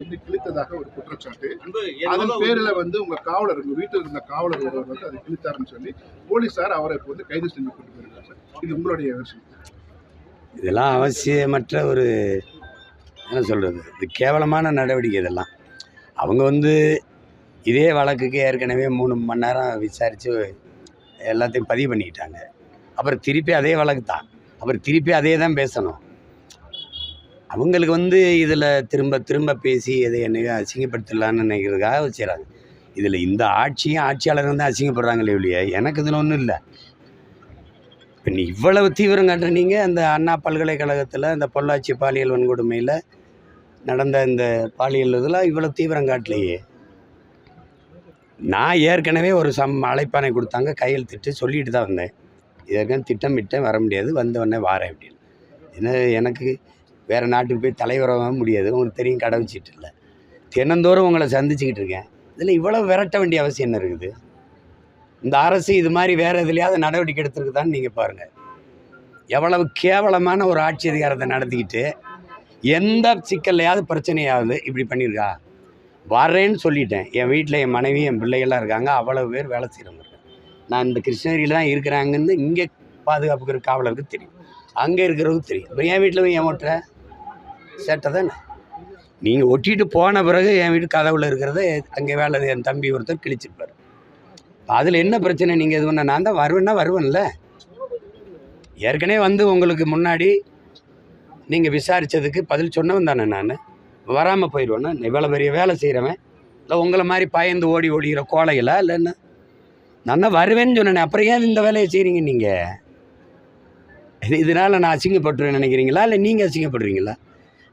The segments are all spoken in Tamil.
வந்து கிழித்ததாக ஒரு குற்றச்சாட்டு. அதன் பேரில் வந்து உங்க காவலர் உங்க வீட்டில் இருந்த காவலர் ஒருவர் வந்து அதை கிழித்தாருன்னு சொல்லி போலீசார் அவரை இப்போ வந்து கைது செஞ்சு கொண்டு போயிருக்காங்க சார். இது உங்களுடைய விஷயம் இதெல்லாம் அவசியமற்ற ஒரு என்ன சொல்கிறது இது கேவலமான நடவடிக்கை இதெல்லாம். அவங்க வந்து இதே வழக்குக்கு ஏற்கனவே மூணு மணி நேரம் விசாரித்து எல்லாத்தையும் பதிவு பண்ணிக்கிட்டாங்க. அப்புறம் திருப்பி அதே வழக்கு தான். அப்புறம் திருப்பி அதே தான் பேசணும். அவங்களுக்கு வந்து இதில் திரும்ப திரும்ப பேசி எதை என்னையோ அசிங்கப்படுத்தலான்னு நினைக்கிறதுக்காக வச்சுறாங்க இதில் இந்த ஆட்சியும் ஆட்சியாளர் வந்து அசிங்கப்படுறாங்களே இல்லையா எனக்கு இதில் ஒன்றும் இல்லை. இப்போ நீ இவ்வளவு தீவிரம் காட்டுறீங்க அந்த அண்ணா பல்கலைக்கழகத்தில் அந்த பொள்ளாச்சி பாலியல் வன்கொடுமையில் நடந்த இந்த பாலியல் இதெல்லாம் இவ்வளோ தீவிரம் காட்டலையே. நான் ஏற்கனவே ஒரு சம் அழைப்பானை கொடுத்தாங்க கையெழுத்திட்டு சொல்லிட்டு தான் வந்தேன். இதற்கும் திட்டமிட்டேன் வர முடியாது வந்த உடனே வாரேன் அப்படின்னு. என்ன எனக்கு வேறு நாட்டுக்கு போய் தலைவராக முடியாது. உங்களுக்கு தெரியும் கடவுச்சிட்டு இல்லை. தினந்தோறும் உங்களை சந்திச்சுக்கிட்டு இருக்கேன். இதில் இவ்வளோ விரட்ட வேண்டிய அவசியம் என்ன இருக்குது? இந்த அரசு இது மாதிரி வேறு எதுலையாவது நடவடிக்கை எடுத்திருக்குதான்னு நீங்கள் பாருங்கள் எவ்வளவு கேவலமான ஒரு ஆட்சி அதிகாரத்தை நடத்திக்கிட்டு எந்த சிக்கல்லையாவது பிரச்சனையாவது இப்படி பண்ணியிருக்கா? வரேன்னு சொல்லிட்டேன். என் வீட்டில் என் மனைவி என் பிள்ளைகள்லாம் இருக்காங்க. அவ்வளவு பேர் வேலை செய்கிறவங்க. நான் இந்த கிருஷ்ணகிரியில் தான் இருக்கிறாங்கன்னு இங்கே பாதுகாப்புக்கு இருக்க காவலருக்கு தெரியும். அங்கே இருக்கிறவங்களுக்கு தெரியும். இப்போ என் வீட்டில் என் ஓட்டுற சேட்டை தானே நீங்கள் ஒட்டிட்டு போன பிறகு என் வீட்டு கதவுல இருக்கிறத அங்கே வேலை என் தம்பி ஒருத்தர் கிழிச்சிருப்பார். அதில் என்ன பிரச்சனை? நீங்கள் இது பண்ண நான் தான் வருவேன்னா வருவேன்ல. ஏற்கனவே வந்து உங்களுக்கு முன்னாடி நீங்கள் விசாரித்ததுக்கு பதில் சொன்னவன் தானே நான். வராமல் போயிடுவேன்னா இவ்வளோ பெரிய வேலை செய்கிறவன் இல்லை உங்களை மாதிரி பயந்து ஓடி ஓடிக்கிற கோலைகளா இல்லை என்ன? நான் தான் வருவேன்னு சொன்னேன் அப்புறம் ஏன் இந்த வேலையை செய்கிறீங்க நீங்கள் இது இதனால் நான் அசிங்கப்பட்டுருவேன் நினைக்கிறீங்களா? இல்லை நீங்கள் அசிங்கப்படுறீங்களா?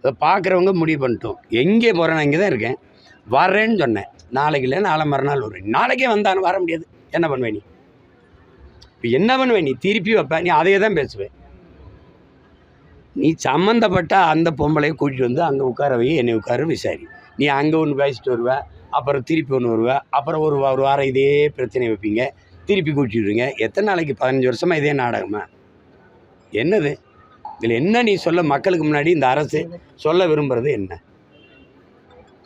அதை பார்க்குறவங்க முடிவு பண்ணிட்டோம். எங்கே போகிறேன் நான் இங்கே தான் இருக்கேன். வரேன்னு சொன்னேன். நாளைக்கு இல்லை நாளை மறுநாள் வருவேன் நாளைக்கே வந்தாலும் வர முடியாது. என்ன பண்ணுவேன் நீ? இப்போ என்ன பண்ணுவேன் நீ? திருப்பி வைப்ப. நீ அதையே தான் பேசுவேன். நீ சம்மந்தப்பட்ட அந்த பொம்பளையை கூட்டிகிட்டு வந்து அங்கே உட்கார வை என்னை உட்கார விசாரி. நீ அங்கே ஒன்று பேசிட்டு வருவ அப்புறம் திருப்பி ஒன்று வருவ அப்புறம் ஒரு ஒரு வாரம் இதே பிரச்சனை வைப்பீங்க. திருப்பி கூட்டிடுவீங்க எத்தனை நாளைக்கு? பதினஞ்சு வருஷமாக இதே நாடகமா? என்னது? இதில் என்ன நீ சொல்ல மக்களுக்கு முன்னாடி இந்த அரசு சொல்ல விரும்புறது என்ன?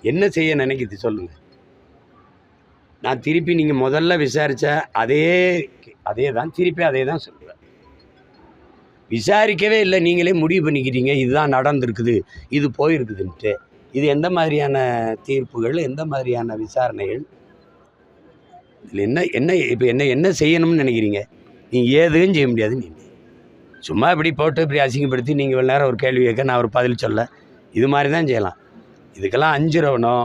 என்ன செய்ய நினைக்கிது சொல்லுங்கள் நான் திருப்பி நீங்கள் முதல்ல விசாரித்த அதே அதே தான் திருப்பி அதே தான் சொல்லுவேன். விசாரிக்கவே இல்லை நீங்களே முடிவு பண்ணிக்கிறீங்க இதுதான் நடந்திருக்குது இது போயிருக்குதுன்ட்டு. இது எந்த மாதிரியான தீர்ப்புகள் எந்த மாதிரியான விசாரணைகள்? இதில் என்ன என்ன இப்போ என்ன என்ன செய்யணும்னு நினைக்கிறீங்க? நீங்கள் ஏதும் செய்ய முடியாது நீங்கள் சும்மா இப்படி போட்டு இப்படி அசிங்கப்படுத்தி நீங்கள் இவ்வளோ நேரம் ஒரு கேள்வி கேட்க நான் ஒரு பதில் சொல்ல. இது மாதிரி தான் செய்யலாம். இதுக்கெல்லாம் அஞ்சுறவனோ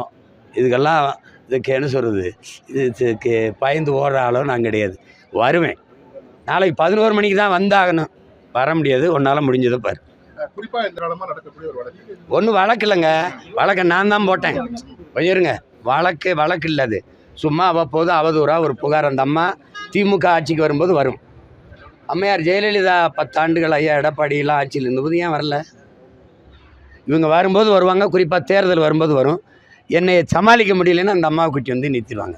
இதுக்கெல்லாம் இதுக்கு என்ன சொல்கிறது இது இதுக்கு பயந்து ஓடுற ஆளோ நான் கிடையாது. வருவேன். நாளைக்கு பதினோரு மணிக்கு தான் வந்தாகணும். வர முடியாது. உன்னால் முடிஞ்சதை பாரு. ஒன்றும் வழக்கு. இல்லைங்க. வழக்கை நான் தான் போட்டேன். இருங்க. வழக்கு வழக்கு இல்லை அது. சும்மா அவ்வப்போது அவதூறாக ஒரு புகார் அந்த அம்மா திமுக ஆட்சிக்கு வரும்போது வரும். அம்மையார் ஜெயலலிதா பத்தாண்டுகள் ஐயா எடப்பாடியெல்லாம் ஆட்சியில் இருந்தபோது ஏன் வரல? இவங்க வரும்போது வருவாங்க குறிப்பாக தேர்தல் வரும்போது வரும். என்னை சமாளிக்க முடியலன்னா அந்த அம்மாவை குட்டி வந்து நிறுத்திடுவாங்க.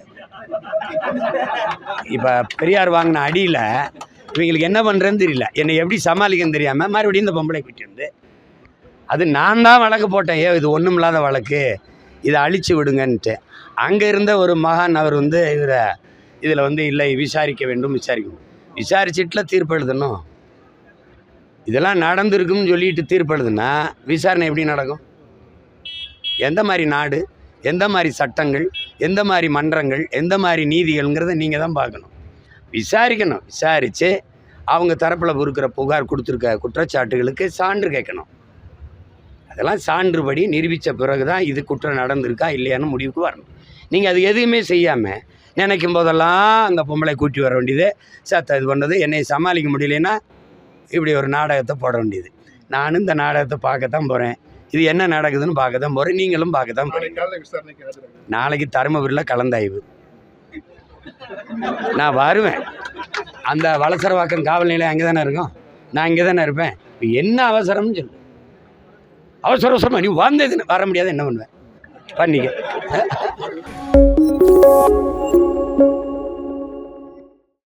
இப்போ பெரியார் வாங்கின அடியில் இவங்களுக்கு என்ன பண்ணுறேன்னு தெரியல. என்னை எப்படி சமாளிக்கன்னு தெரியாமல் மறுபடியும் இந்த பொம்பளை குட்டி வந்து அது நான் தான் வழக்கு போட்டேன். ஏ இது ஒன்றும் இல்லாத வழக்கு. இதை அழிச்சு விடுங்கன்ட்டு. அங்கே இருந்த ஒரு மகான் அவர் வந்து இவரை இதில் வந்து இல்லை விசாரிக்க வேண்டும் விசாரிக்கணும் விசாரிச்சிட்டுல தீர்ப்பு எழுதணும். இதெல்லாம் நடந்திருக்கும்னு சொல்லிட்டு தீர்ப்பு எழுதுனா விசாரணை எப்படி நடக்கும்? எந்த மாதிரி நாடு எந்த மாதிரி சட்டங்கள் எந்த மாதிரி மன்றங்கள் எந்த மாதிரி நீதிகள்ங்கிறத நீங்கள் தான் பார்க்கணும். விசாரிக்கணும். விசாரித்து அவங்க தரப்பில் இருக்கிற புகார் கொடுத்துருக்க குற்றச்சாட்டுகளுக்கு சான்று கேட்கணும். அதெல்லாம் சான்றுபடி நிரூபித்த பிறகு தான் இது குற்றம் நடந்திருக்கா இல்லையான்னு முடிவுக்கு வரணும். நீங்கள் அது எதுவுமே செய்யாமல் நினைக்கும் போதெல்லாம் அந்த பொம்பளை கூட்டி வர வேண்டியது. சத்த இது பண்ணது என்னை சமாளிக்க முடியலன்னா இப்படி ஒரு நாடகத்தை போட வேண்டியது. நானும் இந்த நாடகத்தை பார்க்கத்தான் போகிறேன் இது என்ன நடக்குதுன்னு பார்க்க தான் போகிறேன் நீங்களும் பார்க்க தான் போகிறீங்க நாளைக்கு தருமபுரியில் கலந்தாய்வு. நான் வருவேன். அந்த வளசரவாக்கம் காவல் நிலையம் அங்கே தானே இருக்கும்? நான் இங்கே தானே இருப்பேன் என்ன அவசரம்னு சொல்லு. அவசர அவசரமா நீ வந்தது வர முடியாது என்ன பண்ணுவேன் பண்ணிக்க. Thank you.